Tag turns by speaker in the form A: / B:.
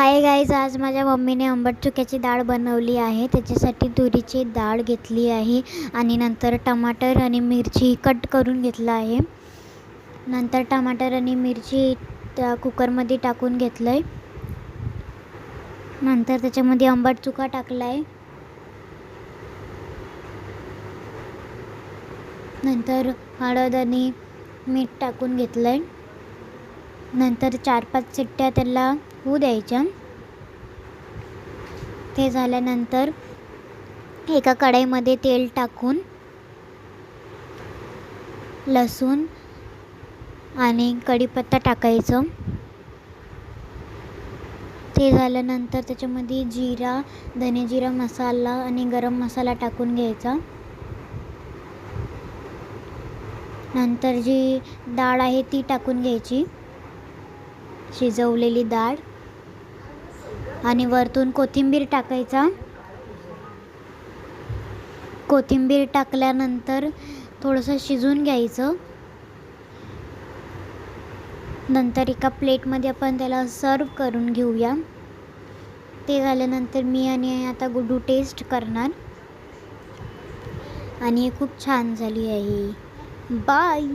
A: Hi guys आज माझ्या मम्मीने आंबट चुक्याची डाळ बनवली आहे. त्याच्यासाठी तुरीची डाळ घेतली आहे आणि नंतर टमाटर आणि मिरची कट करून घेतलं आहे. नंतर टमाटर आणि मिरची त्या कुकरमध्ये टाकून घेतलं आहे नंतर त्याच्यामध्ये आंबट चुका टाकला आहे नंतर हळद आणि मीठ टाकून घेतलं आहे नंतर चार पाच चिट्ट्या त्याला होऊ द्यायच्या. ते झाल्यानंतर एका कढईमध्ये तेल टाकून लसूण आणि कढीपत्ता टाकायचं. ते झाल्यानंतर त्याच्यामध्ये जिरा धने जिरा मसाला आणि गरम मसाला टाकून घ्यायचा. नंतर जी डाळ आहे ती टाकून घ्यायची. शिजवलेली डाळ. आणि वरतून कोथिंबीर टाकायचा. कोथिंबीर टाकल्यानंतर थोडंसं शिजून घ्यायचं. नंतर एका प्लेटमध्ये आपण त्याला सर्व करून घेऊया. ते झाल्यानंतर मी आणि आता गुडू टेस्ट करणार. आणि खूप छान झाली आहे. बाय!